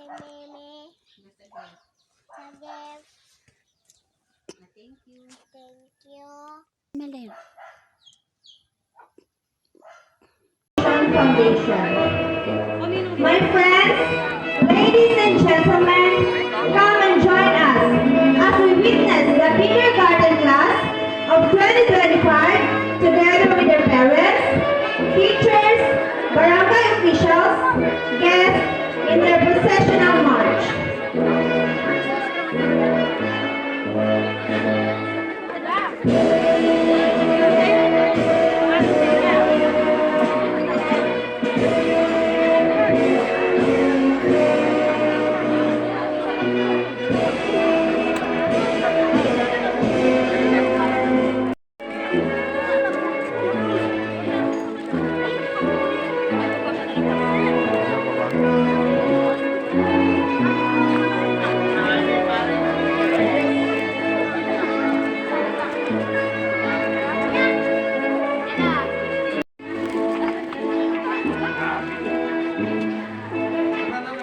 kay Meme. Sadev. Thank you. Thank you. Malin. Foundation. My friends, ladies and Amen.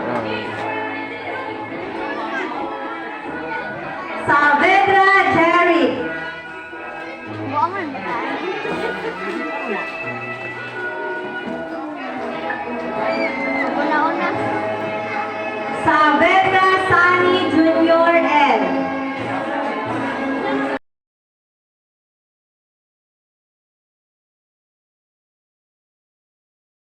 Jerry.